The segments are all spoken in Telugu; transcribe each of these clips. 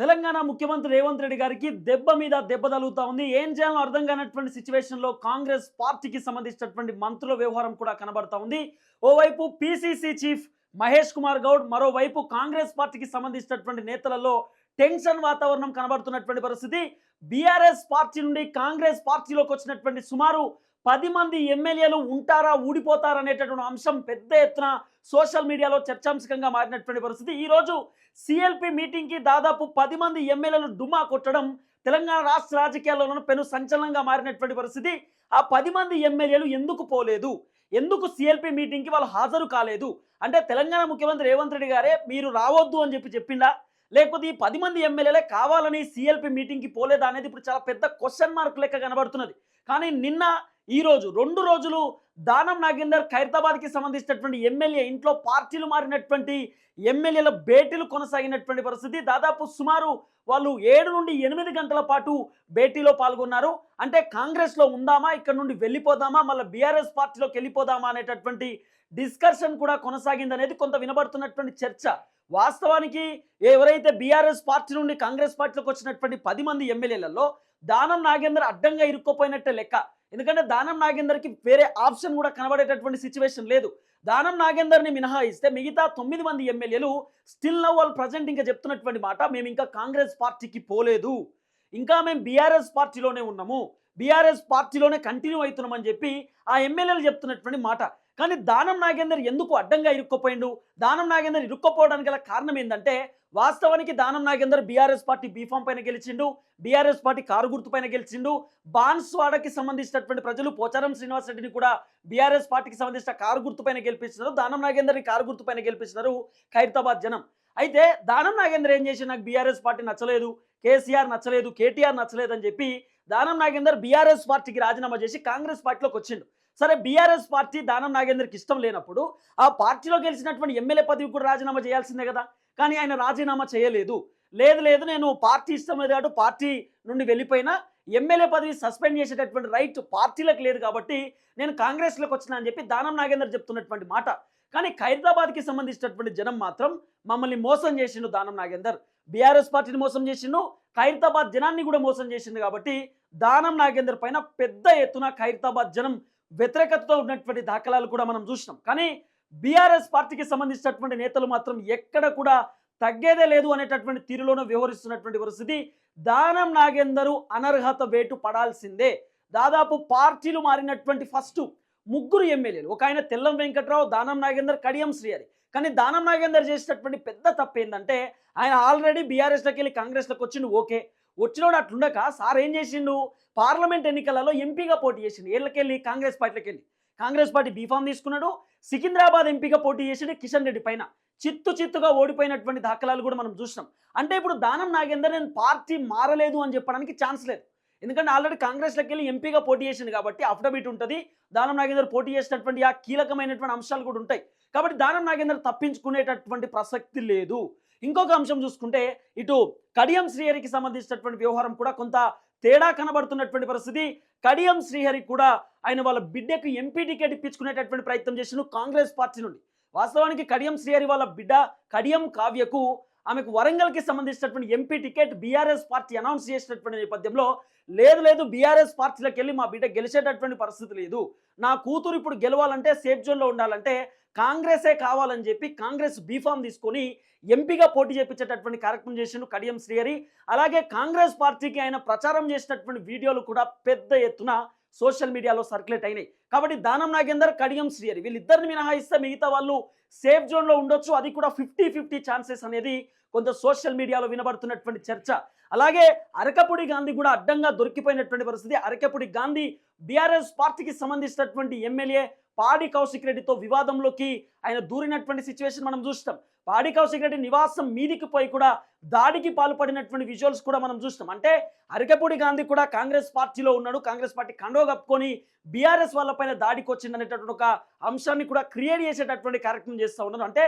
తెలంగాణ ముఖ్యమంత్రి రేవంత్ రెడ్డి గారికి దెబ్బ మీద దెబ్బ తగులుతా ఉంది. ఏం చేయాలో అర్థం కానటువంటి సిచ్యువేషన్లో కాంగ్రెస్ పార్టీకి సంబంధించినటువంటి మంత్రుల వ్యవహారం కూడా కనబడతా ఉంది. ఓవైపు పిసిసి చీఫ్ మహేష్ కుమార్ గౌడ్ మరోవైపు కాంగ్రెస్ పార్టీకి సంబంధించినటువంటి నేతలలో టెన్షన్ వాతావరణం కనబడుతున్నటువంటి పరిస్థితి. బీఆర్ఎస్ పార్టీ నుండి కాంగ్రెస్ పార్టీలోకి వచ్చినటువంటి సుమారు పది మంది ఎమ్మెల్యేలు ఉంటారా ఊడిపోతారా అనేటటువంటి అంశం పెద్ద ఎత్తున సోషల్ మీడియాలో చర్చాంశకంగా మారినటువంటి పరిస్థితి. ఈరోజు సిఎల్పి మీటింగ్కి దాదాపు పది మంది ఎమ్మెల్యేలు డుమా కొట్టడం తెలంగాణ రాష్ట్ర రాజకీయాల్లోనూ పెను సంచలనంగా మారినటువంటి పరిస్థితి. ఆ పది మంది ఎమ్మెల్యేలు ఎందుకు పోలేదు? ఎందుకు సిఎల్పి మీటింగ్కి వాళ్ళు హాజరు కాలేదు? అంటే తెలంగాణ ముఖ్యమంత్రి రేవంత్ రెడ్డి గారే మీరు రావద్దు అని చెప్పి చెప్పిండా? లేకపోతే ఈ పది మంది ఎమ్మెల్యేలే కావాలని సిఎల్పి మీటింగ్కి పోలేదా అనేది ఇప్పుడు చాలా పెద్ద క్వశ్చన్ మార్క్ లెక్క కనబడుతున్నది. కానీ నిన్న ఈరోజు రెండు రోజులు దానం నాగేందర్ ఖైరతాబాద్కి సంబంధించినటువంటి ఎమ్మెల్యే ఇంట్లో పార్టీలు మారినటువంటి ఎమ్మెల్యేల భేటీలు కొనసాగినటువంటి పరిస్థితి. దాదాపు సుమారు వాళ్ళు ఏడు నుండి ఎనిమిది గంటల పాటు భేటీలో పాల్గొన్నారు. అంటే కాంగ్రెస్లో ఉందామా ఇక్కడ నుండి వెళ్ళిపోదామా మళ్ళీ బీఆర్ఎస్ పార్టీలోకి వెళ్ళిపోదామా అనేటటువంటి డిస్కషన్ కూడా కొనసాగిందనేది కొంత వినబడుతున్నటువంటి చర్చ. వాస్తవానికి ఎవరైతే బీఆర్ఎస్ పార్టీ నుండి కాంగ్రెస్ పార్టీలోకి వచ్చినటువంటి పది మంది ఎమ్మెల్యేలలో దానం నాగేందర్ అడ్డంగా ఇరుక్కుపోయినట్టే లెక్క. ఎందుకంటే దానం నాగేందర్కి వేరే ఆప్షన్ కూడా కనబడేటటువంటి సిచ్యువేషన్ లేదు. దానం నాగేందర్ని మినహాయిస్తే మిగతా తొమ్మిది మంది ఎమ్మెల్యేలు స్టిల్ నవ్ వాళ్ళు ప్రజెంట్ ఇంకా చెప్తున్నటువంటి మాట మేము ఇంకా కాంగ్రెస్ పార్టీకి పోలేదు. ఇంకా మేము బీఆర్ఎస్ పార్టీలోనే ఉన్నాము. బీఆర్ఎస్ పార్టీలోనే కంటిన్యూ అవుతున్నామని చెప్పి ఆ ఎమ్మెల్యేలు చెప్తున్నటువంటి మాట. కానీ దానం నాగేందర్ ఎందుకు అడ్డంగా ఇరుక్కుపోయిండు? దానం నాగేందర్ ఇరుక్కుపోవడానికి గల కారణం ఏంటంటే వాస్తవానికి Danam Nagender BRS party B form పైన గెలిచిండు బీఆర్ఎస్ పార్టీ కారు గుర్తు పైన గెలిచిండు. బాన్స్వాడకి సంబంధించినటువంటి ప్రజలు పోచారం శ్రీనివాస్ రెడ్డిని కూడా బీఆర్ఎస్ పార్టీకి సంబంధించిన కారు గుర్తు పైన గెలిపించినారు. దానం నాగేందర్ని కారు గుర్తు పైన గెలిపించినారు ఖైరతాబాద్ జనం. అయితే దానం నాగేందర్ ఏం చేసి నాకు బీఆర్ఎస్ పార్టీ నచ్చలేదు కేసీఆర్ నచ్చలేదు కేటీఆర్ నచ్చలేదు అని చెప్పి దానం నాగేందర్ బీఆర్ఎస్ పార్టీకి రాజీనామా చేసి కాంగ్రెస్ పార్టీలోకి వచ్చిండు. సరే బీఆర్ఎస్ పార్టీ దానం నాగేందర్కి ఇష్టం లేనప్పుడు ఆ పార్టీలో గెలిచినటువంటి ఎమ్మెల్యే పదవి కూడా రాజీనామా చేయాల్సిందే కదా? కానీ ఆయన రాజీనామా చేయలేదు. లేదు లేదు నేను పార్టీ ఇష్టం లేదు కాబట్టి పార్టీ నుండి వెళ్ళిపోయినా ఎమ్మెల్యే పదవి సస్పెండ్ చేసేటటువంటి రైట్ పార్టీలకు లేదు కాబట్టి నేను కాంగ్రెస్లోకి వచ్చినా అని చెప్పి దానం నాగేందర్ చెప్తున్నటువంటి మాట. కానీ ఖైరతాబాద్కి సంబంధించినటువంటి జనం మాత్రం మమ్మల్ని మోసం చేసిండు దానం నాగేందర్. బీఆర్ఎస్ పార్టీని మోసం చేసిండు ఖైరతాబాద్ జనాన్ని కూడా మోసం చేసిండు కాబట్టి దానం నాగేందర్ పైన పెద్ద ఎత్తున ఖైరతాబాద్ జనం వ్యతిరేకతతో ఉన్నటువంటి దాఖలాలు కూడా మనం చూసినాం. కానీ బీఆర్ఎస్ పార్టీకి సంబంధించినటువంటి నేతలు మాత్రం ఎక్కడ కూడా తగ్గేదే లేదు అనేటటువంటి తీరులోనూ వ్యవహరిస్తున్నటువంటి పరిస్థితి. దానం నాగేందరు అనర్హత వేటు పడాల్సిందే. దాదాపు పార్టీలు మారినటువంటి ఫస్ట్ ముగ్గురు ఎమ్మెల్యేలు. ఒక ఆయన తెల్లం వెంకట్రావు దానం నాగేందర్ కడియం శ్రీహరి. కానీ దానం నాగేందర్ చేసినటువంటి పెద్ద తప్పు ఏంటంటే ఆయన ఆల్రెడీ బీఆర్ఎస్లోకి వెళ్ళి కాంగ్రెస్లోకి వచ్చిండు ఓకే. వచ్చినోడు అట్లుండక సార్ ఏం చేసిండు? పార్లమెంట్ ఎన్నికలలో ఎంపీగా పోటీ చేసిండు. ఏళ్ళకెళ్ళి కాంగ్రెస్ పార్టీకి వెళ్ళి కాంగ్రెస్ పార్టీ బీఫామ్ తీసుకున్నాడు సికింద్రాబాద్ ఎంపీగా పోటీ చేసిండు కిషన్ రెడ్డి పైన. చిత్తు చిత్తుగా ఓడిపోయినటువంటి దాఖలాలు కూడా మనం చూసినాం. అంటే ఇప్పుడు దానం నాగేందర్ నేను పార్టీ మారలేదు అని చెప్పడానికి ఛాన్స్ లేదు. ఎందుకంటే ఆల్రెడీ కాంగ్రెస్లోకి వెళ్ళి ఎంపీగా పోటీ చేసింది కాబట్టి అఫిడవిట్ ఉంటుంది. దానం నాగేందర్ పోటీ చేసినటువంటి ఆ కీలకమైనటువంటి అంశాలు కూడా ఉంటాయి. కాబట్టి దానం నాగేందర్ తప్పించుకునేటటువంటి ప్రసక్తి లేదు. ఇంకొక అంశం చూసుకుంటే ఇటు కడియం శ్రీహరికి సంబంధించినటువంటి వ్యవహారం కూడా కొంత తేడా కనబడుతున్నటువంటి పరిస్థితి. కడియం శ్రీహరి కూడా ఆయన వాళ్ళ బిడ్డకు ఎంపీ టికెట్ ఇప్పించుకునేటటువంటి ప్రయత్నం చేసిన కాంగ్రెస్ పార్టీ నుండి. వాస్తవానికి కడియం శ్రీహరి వాళ్ళ బిడ్డ కడియం కావ్యకు ఆమెకు వరంగల్కి సంబంధించినటువంటి MP ticket BRS party announce చేసినటువంటి నేపథ్యంలో లేదు లేదు బీఆర్ఎస్ పార్టీలోకి వెళ్ళి మా బిడ్డ గెలిచేటటువంటి పరిస్థితి లేదు. నా కూతురు ఇప్పుడు గెలవాలంటే సేఫ్ జోన్లో ఉండాలంటే కాంగ్రెసే కావాలని చెప్పి కాంగ్రెస్ బీఫామ్ తీసుకొని ఎంపీగా పోటీ చేపించేటటువంటి కార్యక్రమం చేసిండు కడియం శ్రీహరి. అలాగే కాంగ్రెస్ పార్టీకి ఆయన ప్రచారం చేసినటువంటి వీడియోలు కూడా పెద్ద ఎత్తున సోషల్ మీడియాలో సర్క్యులేట్ అయినాయి. కాబట్టి దానం నాగేందర్ కడియం శ్రీహరి వీళ్ళిద్దరిని మినహాయిస్తే మిగతా వాళ్ళు సేఫ్ జోన్లో ఉండొచ్చు. అది కూడా ఫిఫ్టీ ఫిఫ్టీ ఛాన్సెస్ అనేది కొంత సోషల్ మీడియాలో వినబడుతున్నటువంటి చర్చ. అలాగే అరకపుడి గాంధీ కూడా అడ్డంగా దొరికిపోయినటువంటి పరిస్థితి. అరకపుడి గాంధీ బీఆర్ఎస్ పార్టీకి సంబంధించినటువంటి ఎమ్మెల్యే పాడి కౌశిక్ రెడ్డితో వివాదంలోకి ఆయన దూరినటువంటి సిచ్యువేషన్ మనం చూస్తాం పాడి కౌశిక్ రెడ్డి నివాసం మీదికి పోయి కూడా దాడికి పాల్పడినటువంటి విజువల్స్ కూడా మనం చూస్తాం అంటే అరకపూడి గాంధీ కూడా కాంగ్రెస్ పార్టీలో ఉన్నాడు. కాంగ్రెస్ పార్టీ కండో కప్పుకొని బీఆర్ఎస్ వాళ్ళపైన దాడికి వచ్చిందనేటటువంటి ఒక అంశాన్ని కూడా క్రియేట్ చేసేటటువంటి కార్యక్రమం చేస్తూ ఉన్నారు. అంటే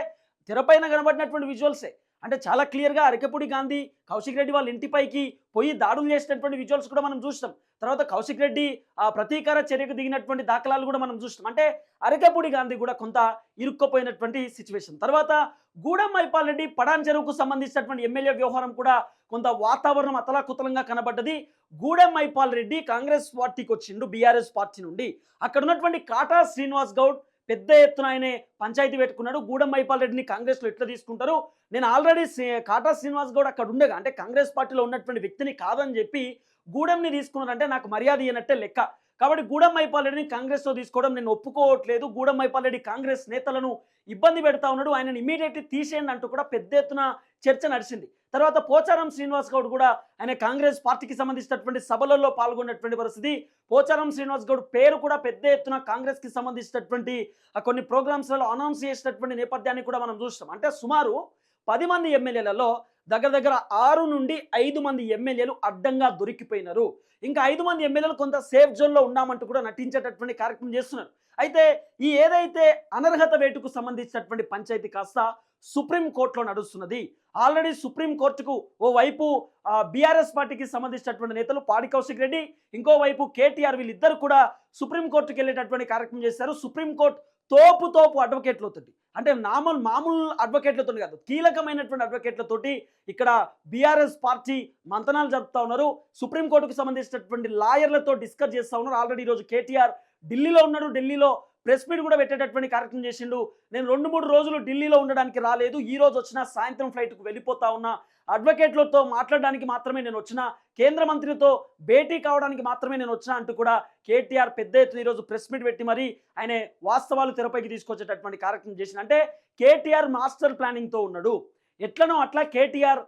తెరపైన కనబడినటువంటి విజువల్సే అంటే చాలా క్లియర్గా అరకపూడి గాంధీ కౌశిక్ రెడ్డి వాళ్ళ ఇంటిపైకి పోయి దాడులు చేసినటువంటి విజువల్స్ కూడా మనం చూస్తాం. తర్వాత కౌశిక్ రెడ్డి ఆ ప్రతీకార చర్యకు దిగినటువంటి దాఖలాలు కూడా మనం చూస్తాం అంటే అరకపూడి గాంధీ కూడా కొంత ఇరుక్కుపోయినటువంటి సిచ్యువేషన్ తర్వాత గూడెం మైపాల్ రెడ్డి పడాన్ చెరువుకు సంబంధించినటువంటి ఎమ్మెల్యే వ్యవహారం కూడా కొంత వాతావరణం అతలాకుతలంగా కనబడ్డది. గూడెం మైపాల్ రెడ్డి కాంగ్రెస్ పార్టీకి వచ్చిండు బీఆర్ఎస్ పార్టీ నుండి. అక్కడ ఉన్నటువంటి కాటా శ్రీనివాస్ గౌడ్ పెద్ద ఎత్తున ఆయన పంచాయతీ పెట్టుకున్నాడు. గూడెం మైపాల్ రెడ్డిని కాంగ్రెస్లో ఎట్లా తీసుకుంటారు? నేను ఆల్రెడీ కాటా శ్రీనివాస్ గౌడ్ అక్కడ ఉండగా అంటే కాంగ్రెస్ పార్టీలో ఉన్నటువంటి వ్యక్తిని కాదని చెప్పి గూడెంని తీసుకున్నారంటే నాకు మర్యాద ఇయ్యనట్టే లెక్క. కాబట్టి గూడెం మైపాల్ రెడ్డిని కాంగ్రెస్లో తీసుకోవడం నేను ఒప్పుకోవట్లేదు. గూడెం మైపాల్ కాంగ్రెస్ నేతలను ఇబ్బంది పెడతా ఉన్నాడు. ఆయనను ఇమీడియట్లీ తీసేయండి అంటూ కూడా పెద్ద ఎత్తున చర్చ నడిచింది. తర్వాత పోచారం శ్రీనివాస్ గౌడ్ కూడా ఆయన కాంగ్రెస్ పార్టీకి సంబంధించినటువంటి సభలలో పాల్గొన్నటువంటి పరిస్థితి. పోచారం శ్రీనివాస్ గౌడ్ పేరు కూడా పెద్ద ఎత్తున కాంగ్రెస్కి సంబంధించినటువంటి ఆ కొన్ని ప్రోగ్రామ్స్లలో అనౌన్స్ చేసినటువంటి నేపథ్యాన్ని కూడా మనం చూస్తాం. అంటే సుమారు పది మంది ఎమ్మెల్యేలలో దగ్గర దగ్గర ఆరు నుండి ఐదు మంది ఎమ్మెల్యేలు అడ్డంగా దొరికిపోయినారు. ఇంకా ఐదు మంది ఎమ్మెల్యేలు కొంత సేఫ్ జోన్లో ఉన్నామంటూ కూడా నటించేటటువంటి కార్యక్రమం చేస్తున్నారు. అయితే ఈ ఏదైతే అనర్హత వేటుకు సంబంధించినటువంటి పంచాయతీ కాస్త సుప్రీం కోర్టులో నడుస్తున్నది. ఆల్రెడీ సుప్రీం కోర్టుకు బీఆర్ఎస్ పార్టీకి సంబంధించినటువంటి నేతలు పాడి కౌశిక్ రెడ్డి ఇంకోవైపు కేటీఆర్ వీళ్ళిద్దరు కూడా సుప్రీంకోర్టుకు వెళ్ళేటటువంటి కార్యక్రమం చేశారు. సుప్రీం కోర్టు తోపు తోపు అడ్వకేట్లతోటి. అంటే నామల్ మామూలు అడ్వకేట్లతో కాదు కీలకమైనటువంటి అడ్వకేట్లతోటి ఇక్కడ బీఆర్ఎస్ పార్టీ మంతనాలు జరుపుతా ఉన్నారు. సుప్రీంకోర్టుకు సంబంధించినటువంటి లాయర్లతో డిస్కస్ చేస్తూ ఉన్నారు. ఆల్రెడీ ఈరోజు కేటీఆర్ ఢిల్లీలో ఉన్నాడు. ఢిల్లీలో ప్రెస్ మీట్ కూడా పెట్టేటటువంటి కార్యక్రమం చేసిండు. నేను రెండు మూడు రోజులు ఢిల్లీలో ఉండడానికి రాలేదు. ఈ రోజు వచ్చిన సాయంత్రం ఫ్లైట్కు వెళ్ళిపోతా ఉన్నా. అడ్వకేట్లతో మాట్లాడడానికి మాత్రమే నేను వచ్చిన. కేంద్ర మంత్రితో భేటీ కావడానికి మాత్రమే నేను వచ్చిన అంటూ కూడా కేటీఆర్ పెద్ద ఎత్తున ఈరోజు ప్రెస్ మీట్ పెట్టి మరి ఆయన వాస్తవాలు తెరపైకి తీసుకొచ్చేటటువంటి కార్యక్రమం చేసిన అంటే కేటీఆర్ మాస్టర్ ప్లానింగ్తో ఉన్నాడు. ఎట్లనో అట్లా కేటీఆర్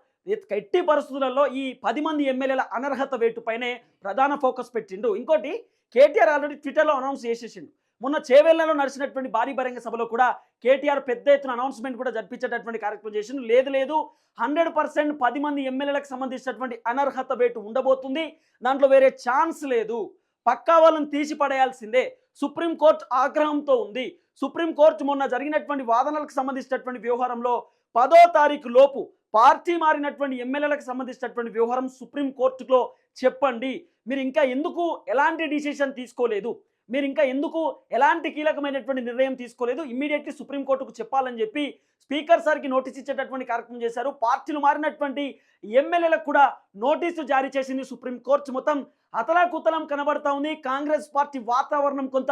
ఎట్టి పరిస్థితులలో ఈ పది మంది ఎమ్మెల్యేల అనర్హత వేటుపైనే ప్రధాన ఫోకస్ పెట్టిండు. ఇంకోటి కేటీఆర్ ఆల్రెడీ ట్విట్టర్లో అనౌన్స్ చేసేసిండు. మొన్న చేవేళ్ళలో నడిచినటువంటి భారీ బహిరంగ సభలో కూడా కేటీఆర్ పెద్ద ఎత్తున అనౌన్స్మెంట్ కూడా జరిపించేటటువంటి కార్యక్రమం చేసిండు. లేదు లేదు. హండ్రెడ్ పర్సెంట్ పది మంది ఎమ్మెల్యేలకు సంబంధించినటువంటి అనర్హత వేటు ఉండబోతుంది. దాంట్లో వేరే ఛాన్స్ లేదు. పక్కా వాళ్ళని తీసి పడేయాల్సిందే. సుప్రీంకోర్టు ఆగ్రహంతో ఉంది. సుప్రీంకోర్టు మొన్న జరిగినటువంటి వాదనలకు సంబంధించినటువంటి వ్యవహారంలో పదో తారీఖు లోపు పార్టీ మారినటువంటి ఎమ్మెల్యేలకు సంబంధించినటువంటి వ్యవహారం సుప్రీంకోర్టులో చెప్పండి. మీరు ఇంకా ఎందుకు ఎలాంటి డిసిషన్ తీసుకోలేదు? మీరు ఇంకా ఎందుకు ఎలాంటి కీలకమైనటువంటి నిర్ణయం తీసుకోలేదు? ఇమ్మీడియట్లీ సుప్రీంకోర్టుకు చెప్పాలని చెప్పి స్పీకర్ సార్కి నోటీస్ ఇచ్చేటటువంటి కార్యక్రమం చేశారు. పార్టీలు మారినటువంటి ఎమ్మెల్యేలకు కూడా నోటీసు జారీ చేసింది సుప్రీంకోర్టు మొత్తం అతలాకుతలం కనబడతా ఉంది. కాంగ్రెస్ పార్టీ వాతావరణం కొంత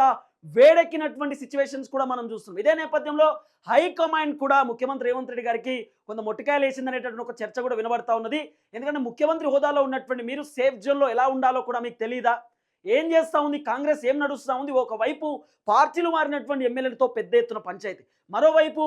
వేడెక్కినటువంటి సిచ్యువేషన్స్ కూడా మనం చూస్తున్నాం. ఇదే నేపథ్యంలో హైకమాండ్ కూడా ముఖ్యమంత్రి రేవంత్ రెడ్డి గారికి కొంత మొట్టికాయలు వేసిందనేటటువంటి ఒక చర్చ కూడా వినబడతా ఉన్నది. ఎందుకంటే ముఖ్యమంత్రి హోదాలో ఉన్నటువంటి మీరు సేఫ్ జోన్లో ఎలా ఉండాలో కూడా మీకు తెలియదా ఏం చేస్తూ ఉంది? కాంగ్రెస్ ఏం నడుస్తూ ఉంది? ఒకవైపు పార్టీలు మారినటువంటి ఎమ్మెల్యేలతో పెద్ద ఎత్తున పంచాయతీ. మరోవైపు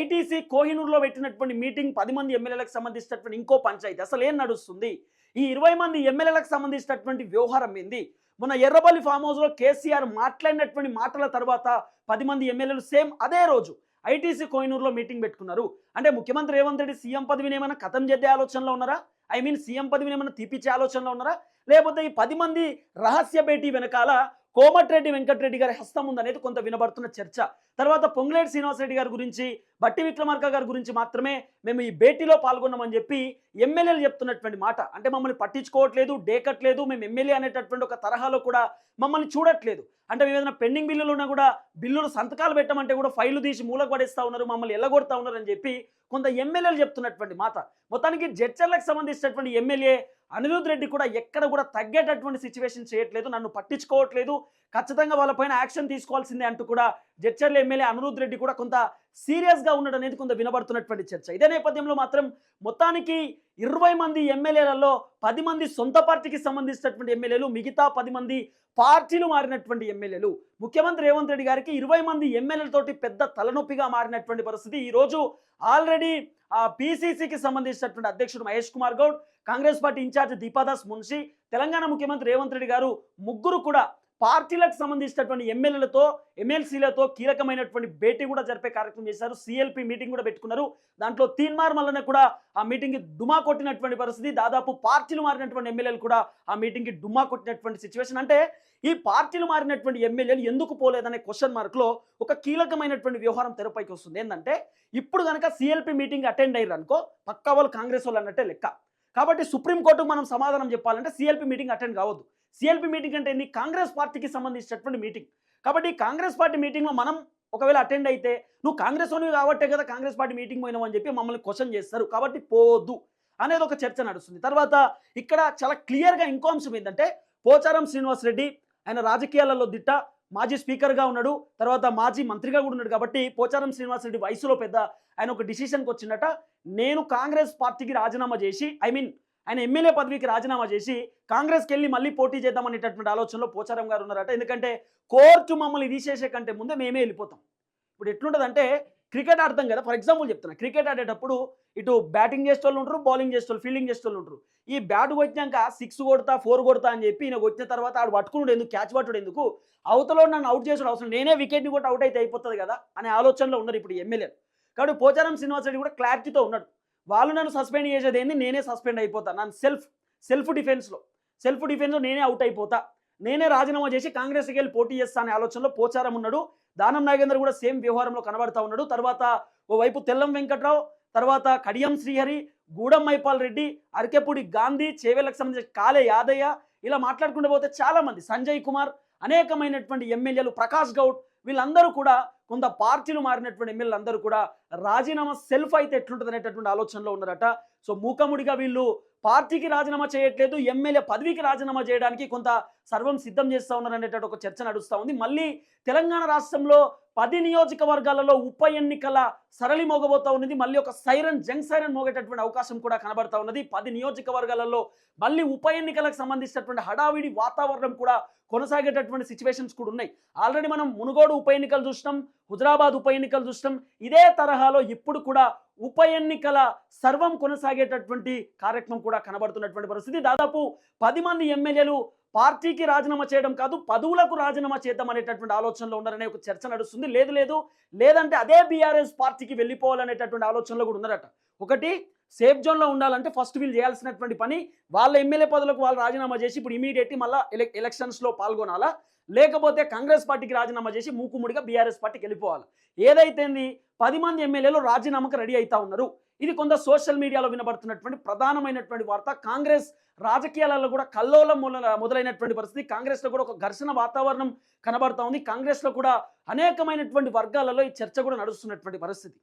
ఐటీసీ కోహినూరులో పెట్టినటువంటి మీటింగ్ పది మంది ఎమ్మెల్యేలకు సంబంధించినటువంటి ఇంకో పంచాయతీ. అసలు ఏం నడుస్తుంది? ఈ ఇరవై మంది ఎమ్మెల్యేలకు సంబంధించినటువంటి వ్యవహారం ఏంది? మొన్న ఎర్రబల్లి ఫామ్ హౌస్లో కేసీఆర్ మాట్లాడినటువంటి మాటల తర్వాత పది మంది ఎమ్మెల్యేలు సేమ్ అదే రోజు ఐటీసీ కోయినూరులో మీటింగ్ పెట్టుకున్నారు. అంటే ముఖ్యమంత్రి రేవంత్ రెడ్డి సీఎం పదవిని ఏమైనా కథం చేద్దే ఆలోచనలో ఉన్నారా? ఐ మీన్ సీఎం పదవిని ఏమైనా తీపిచ్చే ఆలోచనలో ఉన్నారా? లేకపోతే ఈ పది మంది రహస్య భేటీ వెనకాల కోమటిరెడ్డి వెంకటరెడ్డి గారి హస్తం ఉందనేది కొంత వినబడుతున్న చర్చ. తర్వాత పొంగులేటి శ్రీనివాసరెడ్డి గారి గురించి బట్టి విక్రమార్క గారి గురించి మాత్రమే మేము ఈ భేటీలో పాల్గొన్నామని చెప్పి ఎమ్మెల్యేలు చెప్తున్నటువంటి మాట. అంటే మమ్మల్ని పట్టించుకోవట్లేదు డేకట్లేదు మేము ఎమ్మెల్యే అనేటటువంటి ఒక తరహాలో కూడా మమ్మల్ని చూడట్లేదు. అంటే మేము ఏదైనా పెండింగ్ బిల్లులు ఉన్నా కూడా బిల్లులు సంతకాలు పెట్టమంటే కూడా ఫైలు తీసి మూలకు పడేస్తూ ఉన్నారు మమ్మల్ని ఎల్లగొడతా ఉన్నారు అని చెప్పి కొంత ఎమ్మెల్యేలు చెప్తున్నటువంటి మాట. మొత్తానికి జడ్చర్లకు సంబంధించినటువంటి ఎమ్మెల్యే అనిరుద్ రెడ్డి కూడా ఎక్కడ కూడా తగ్గేటటువంటి సిచ్యువేషన్ చేయట్లేదు నన్ను పట్టించుకోవట్లేదు ఖచ్చితంగా వాళ్ళపైన యాక్షన్ తీసుకోవాల్సిందే అంటూ కూడా జడ్చర్ల ఎమ్మెల్యే అనిరుద్ రెడ్డి కూడా కొంత సీరియస్గా ఉండడం అనేది కొంత వినబడుతున్నటువంటి చర్చ. ఇదే నేపథ్యంలో మాత్రం మొత్తానికి ఇరవై మంది ఎమ్మెల్యేలలో పది మంది సొంత పార్టీకి సంబంధించినటువంటి ఎమ్మెల్యేలు మిగతా పది మంది పార్టీలు మారినటువంటి ఎమ్మెల్యేలు. ముఖ్యమంత్రి రేవంత్ రెడ్డి గారికి ఇరవై మంది ఎమ్మెల్యేలతోటి పెద్ద తలనొప్పిగా మారినటువంటి పరిస్థితి. ఈరోజు ఆల్రెడీ ఆ పీసీసీకి సంబంధించినటువంటి అధ్యక్షుడు మహేష్ కుమార్ గౌడ్ కాంగ్రెస్ పార్టీ ఇన్ఛార్జ్ దీపాదాస్ మున్షి తెలంగాణ ముఖ్యమంత్రి రేవంత్ రెడ్డి గారు ముగ్గురు కూడా పార్టీలకు సంబంధించినటువంటి ఎమ్మెల్యేలతో ఎమ్మెల్సీలతో కీలకమైనటువంటి భేటీ కూడా జరిపే కార్యక్రమం చేశారు. సిఎల్పి మీటింగ్ కూడా పెట్టుకున్నారు. దాంట్లో తీన్మార్ మల్లన కూడా ఆ మీటింగ్కి డుమా కొట్టినటువంటి పరిస్థితి. దాదాపు పార్టీలు మారినటువంటి ఎమ్మెల్యేలు కూడా ఆ మీటింగ్కి డుమా కొట్టినటువంటి సిచ్యువేషన్ అంటే ఈ పార్టీలు మారినటువంటి ఎమ్మెల్యేలు ఎందుకు పోలేదనే క్వశ్చన్ మార్క్లో ఒక కీలకమైనటువంటి వ్యవహారం తెరపైకి వస్తుంది. ఏంటంటే ఇప్పుడు కనుక సిఎల్పి మీటింగ్ అటెండ్ అయ్యారు అనుకో పక్కా వాళ్ళు కాంగ్రెస్ వాళ్ళు అన్నట్టే లెక్క. కాబట్టి సుప్రీంకోర్టుకు మనం సమాధానం చెప్పాలంటే సిఎల్పి మీటింగ్ అటెండ్ కావద్దు. సిఎల్పి మీటింగ్ అంటే ఏంది కాంగ్రెస్ పార్టీకి సంబంధించినటువంటి మీటింగ్ కాబట్టి కాంగ్రెస్ పార్టీ మీటింగ్లో మనం ఒకవేళ అటెండ్ అయితే నువ్వు కాంగ్రెస్ ఓనివి కాబట్టే కదా కాంగ్రెస్ పార్టీ మీటింగ్ పోయినావు అని చెప్పి మమ్మల్ని క్వశ్చన్ చేస్తారు. కాబట్టి పోవద్దు అనేది ఒక చర్చ నడుస్తుంది. తర్వాత ఇక్కడ చాలా క్లియర్గా ఇంకో అంశం ఏంటంటే పోచారం శ్రీనివాస్ రెడ్డి ఆయన రాజకీయాలలో దిట్ట మాజీ స్పీకర్గా ఉన్నాడు. తర్వాత మాజీ మంత్రిగా కూడా ఉన్నాడు కాబట్టి పోచారం శ్రీనివాస్ రెడ్డి వయసులో పెద్ద ఆయన ఒక డిసిషన్కి వచ్చిందట. నేను కాంగ్రెస్ పార్టీకి రాజీనామా చేసి ఐ మీన్ ఆయన ఎమ్మెల్యే పదవికి రాజీనామా చేసి కాంగ్రెస్కి వెళ్ళి మళ్ళీ పోటీ చేద్దామనేటటువంటి ఆలోచనలో పోచారం గారు ఉన్నారట. ఎందుకంటే కోర్టు మమ్మల్ని తీసేసే కంటే ముందే మేమే వెళ్ళిపోతాం. ఇప్పుడు ఎట్లుంటుందంటే క్రికెట్ ఆడతాం కదా. ఫర్ ఎగ్జాంపుల్ చెప్తున్నా. క్రికెట్ ఆడేటప్పుడు ఇటు బ్యాటింగ్ చేసేవాళ్ళు ఉంటారు బౌలింగ్ చేసేవాళ్ళు ఫీల్డింగ్ చేసేవాళ్ళు ఉంటారు. ఈ బ్యాట్ కొట్టినాక సిక్స్ కొడతా ఫోర్ కొడతా అని చెప్పి ఈయన కొట్టిన తర్వాత ఆడు పట్టుకున్నాడు ఎందుకు? క్యాచ్ పట్టుడు ఎందుకు? అవతలో నన్ను అవుట్ చేసాడు అవసరం. నేనే వికెట్ని కొట్టి అవుట్ అయితే అయిపోతుంది కదా అనే ఆలోచనలో ఉన్నారు ఇప్పుడు ఎమ్మెల్యే కాబట్టి పోచారం శ్రీనివాస్ రెడ్డి కూడా క్లారిటీతో ఉన్నాడు. వాళ్ళు నన్ను సస్పెండ్ చేసేది ఏంది? నేనే సస్పెండ్ అయిపోతా. నన్ను సెల్ఫ్ సెల్ఫ్ డిఫెన్స్లో సెల్ఫ్ డిఫెన్స్లో నేనే అవుట్ అయిపోతా. నేనే రాజీనామా చేసి కాంగ్రెస్కి వెళ్ళి పోటీ చేస్తా అనే ఆలోచనలో పోచారం ఉన్నాడు. దానం నాగేందర్ కూడా సేమ్ వ్యవహారంలో కనబడతా ఉన్నాడు. తర్వాత ఓవైపు తెల్లం వెంకట్రావు తర్వాత కడియం శ్రీహరి గూడెం మైపాల్ రెడ్డి అరకెపూడి గాంధీ చేవేలకు సంబంధించిన కాలే యాదయ్య ఇలా మాట్లాడుకుంటూ పోతే చాలా మంది సంజయ్ కుమార్ అనేకమైనటువంటి ఎమ్మెల్యేలు ప్రకాష్ గౌడ్ వీళ్ళందరూ కూడా కొంత పార్టీలు మారినటువంటి ఎమ్మెల్యేలు అందరూ కూడా రాజీనామా సెల్ఫ్ అయితే ఎట్లుంటుంది అనేటటువంటి ఆలోచనలో ఉన్నారట. సో మూకముడిగా వీళ్ళు పార్టీకి రాజీనామా చేయట్లేదు ఎమ్మెల్యే పదవికి రాజీనామా చేయడానికి కొంత సర్వం సిద్ధం చేస్తూ ఉన్నారు అనేటటువంటి ఒక చర్చ నడుస్తూ ఉంది. మళ్ళీ తెలంగాణ రాష్ట్రంలో పది నియోజకవర్గాలలో ఉప ఎన్నికల సరళి మోగబోతా ఉన్నది. మళ్ళీ ఒక సైరన్ జంగ్ సైరన్ మోగేటటువంటి అవకాశం కూడా కనబడతా ఉన్నది. పది నియోజకవర్గాలలో మళ్ళీ ఉప ఎన్నికలకు సంబంధించినటువంటి హడావిడి వాతావరణం కూడా కొనసాగేటటువంటి సిచ్యువేషన్స్ కూడా ఉన్నాయి. ఆల్రెడీ మనం మునుగోడు ఉప ఎన్నికలు చూసినాం హుజరాబాద్ ఉప ఎన్నికలు చూసినాం. ఇదే తరహాలో ఇప్పుడు కూడా ఉప ఎన్నికల సర్వం కొనసాగేటటువంటి కార్యక్రమం కూడా కనబడుతున్నటువంటి పరిస్థితి. దాదాపు పది మంది ఎమ్మెల్యేలు పార్టీకి రాజీనామా చేయడం కాదు పదవులకు రాజీనామా చేద్దాం అనేటటువంటి ఆలోచనలో ఉన్నారనే ఒక చర్చ నడుస్తుంది. లేదు లేదు. లేదంటే అదే బీఆర్ఎస్ పార్టీకి వెళ్ళిపోవాలనేటటువంటి ఆలోచనలో కూడా ఉన్నారట. ఒకటి సేఫ్ జోన్లో ఉండాలంటే ఫస్ట్ వీళ్ళు చేయాల్సినటువంటి పని వాళ్ళ ఎమ్మెల్యే పదవులకు వాళ్ళు రాజీనామా చేసి ఇప్పుడు ఇమీడియట్లీ మళ్ళీ ఎలక్ ఎలక్షన్స్లో పాల్గొనాలా? లేకపోతే కాంగ్రెస్ పార్టీకి రాజీనామా చేసి మూకుముడిగా బీఆర్ఎస్ పార్టీకి వెళ్ళిపోవాలి? ఏదైతేంది? పది మంది ఎమ్మెల్యేలు రాజీనామాకు రెడీ అవుతా ఉన్నారు. ఇది కొంత సోషల్ మీడియాలో వినబడుతున్నటువంటి ప్రధానమైనటువంటి వార్త. కాంగ్రెస్ రాజకీయాలలో కూడా కల్లోలం మొదలైనటువంటి పరిస్థితి. కాంగ్రెస్లో కూడా ఒక ఘర్షణ వాతావరణం కనబడతా ఉంది. కాంగ్రెస్లో కూడా అనేకమైనటువంటి వర్గాలలో ఈ చర్చ కూడా నడుస్తున్నటువంటి పరిస్థితి.